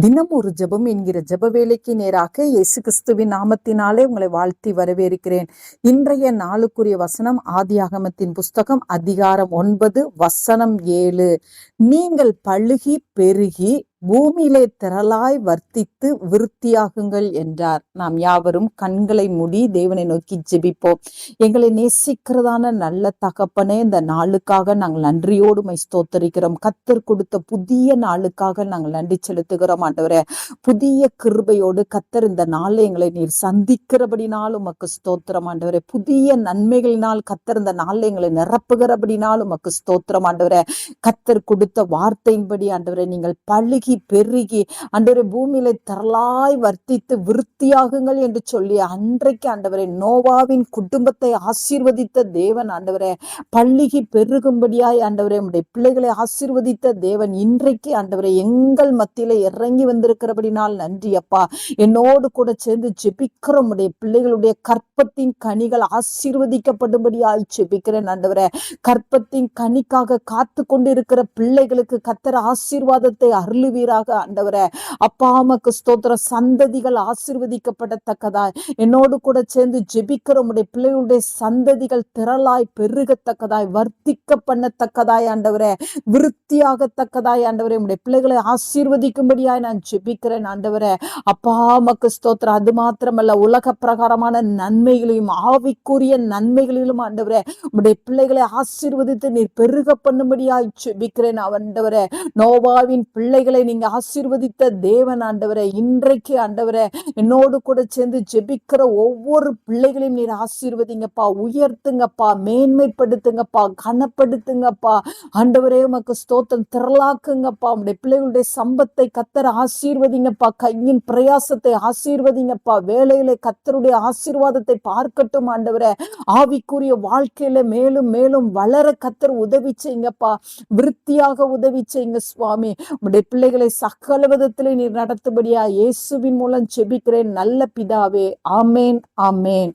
தினம் ஒரு ஜெபம் என்கிற ஜப வேலைக்கு நேராக இயேசு கிறிஸ்துவின் நாமத்தினாலே உங்களை வாழ்த்தி வரவேற்கிறேன். இன்றைய நாளுக்குரிய வசனம் ஆதியாகமத்தின் புஸ்தகம் அதிகாரம் ஒன்பது வசனம் ஏழு. நீங்கள் பழுகி பெருகி பூமியிலே திரளாய் வர்த்தித்து விருத்தியாகுங்கள் என்றார். நாம் யாவரும் கண்களை மூடி தேவனை நோக்கி ஜெபிப்போம். எங்களை நேசிக்கிறதான நல்ல தகப்பனே இந்த நாளுக்காக நாங்கள் நன்றியோடு மை ஸ்தோத்தரிக்கிறோம். கத்தர் கொடுத்த புதிய நாளுக்காக நாங்கள் நன்றி செலுத்துகிறோம் ஆண்டவரே. புதிய கிருபையோடு கத்தர் இந்த நாளை எங்களை நீர் சந்திக்கிறபடினால் உமக்கு ஸ்தோத்திரம் ஆண்டவரே. புதிய நன்மைகளினால் கத்தர் இந்த நாளை எங்களை நிரப்புகிறபடினால் உமக்கு ஸ்தோத்திரம் ஆண்டவரே. கத்தர் கொடுத்த வார்த்தையின்படி ஆண்டவரே நீங்கள் பழுகி பெருகி பெருகி ஆண்டவரே பூமியில தரலாய் வர்த்தித்து விருத்தியாகுங்கள் என்று சொல்லி அன்றைக்கு ஆண்டவரே நோவாவின் குடும்பத்தை ஆசீர்வதித்த தேவன் ஆண்டவரே. பள்ளிகி பெருகும்படியாய் ஆண்டவரே நம்முடைய பிள்ளைகளை ஆசீர்வதித்த தேவன் இன்றைக்கு ஆண்டவரே எங்கள் மத்தியில இறங்கி வந்திருக்கிறபடினால் நன்றி அப்பா. என்னோடு கூட சேர்ந்து ஜெபிக்கிற உடைய பிள்ளைகளுடைய கற்பத்தின் கனிகள் ஆசீர்வதிக்கப்படும்படியாய் ஜெபிக்கிறேன் ஆண்டவரே. கற்பத்தின் கனிக்காக காத்து கொண்டிருக்கிற பிள்ளைகளுக்கு கத்தர் ஆசீர்வாதத்தை அருளுவி அருளுவீராக ஆண்டவரை. அப்பா அம்மாக்கு ஸ்தோத்திர சந்ததிகள் ஆசிர்வதிக்கப்படத்தக்கதா என்னோடு கூட சேர்ந்து ஜெபிக்கிற உடைய பிள்ளைகளுடைய சந்ததிகள் திரளாய் பெருகத்தக்கதாய் வர்த்திக்க பண்ணத்தக்கதாய் ஆண்டவரே. விருத்தியாகத்தக்கதாய் ஆண்டவரே. உடைய பிள்ளைகளை ஆசீர்வதிக்கும்படியாய் நான் ஜெபிக்கிறேன் ஆண்டவரே. அப்பா அம்மாக்கு ஸ்தோத்திரம். அது மாத்திரமல்ல உலக பிரகாரமான நன்மைகளையும் ஆவிக்குரிய நன்மைகளிலும் ஆண்டவரே. உடைய பிள்ளைகளை ஆசீர்வதித்து நீர் பெருக பண்ணும்படியாய் ஜெபிக்கிறேன் ஆண்டவரே. நோவாவின் பிள்ளைகளை நீங்க ஆசீர்வதித்த தேவன் ஆண்டவரை இன்றைக்கு ஆண்டவரை என்னோடு கூட சேர்ந்து ஜெபிக்கிற ஒவ்வொரு பிள்ளைகளையும் நீர் ஆசீர்வதிங்கப்பா உயர்த்துங்கப்பா மேன்மைப்படுத்துங்கப்பா கனப்படுத்துங்கப்பா. ஆண்டவரே உமக்கு ஸ்தோத்திரம் திரளாக்குங்கப்பா. உடைய பிள்ளைகளுடைய சம்பத்தை கத்தர் ஆசீர்வதிங்கப்பா. கையின் பிரயாசத்தை ஆசீர்வதிங்கப்பா. வேலையில கத்தருடைய ஆசீர்வாதத்தை பார்க்கட்டும் ஆண்டவரை. ஆவிக்குரிய வாழ்க்கையில மேலும் மேலும் வளர கத்தர் உதவி செய்யுங்கப்பா. விருத்தியாக உதவி செய்யுங்க சுவாமி. உடைய பிள்ளைகளை சகல விதத்திலே நீர் நடத்தும்படியா இயேசுவின் மூலம் செபிக்கிறேன் நல்ல பிதாவே. ஆமேன் ஆமேன்.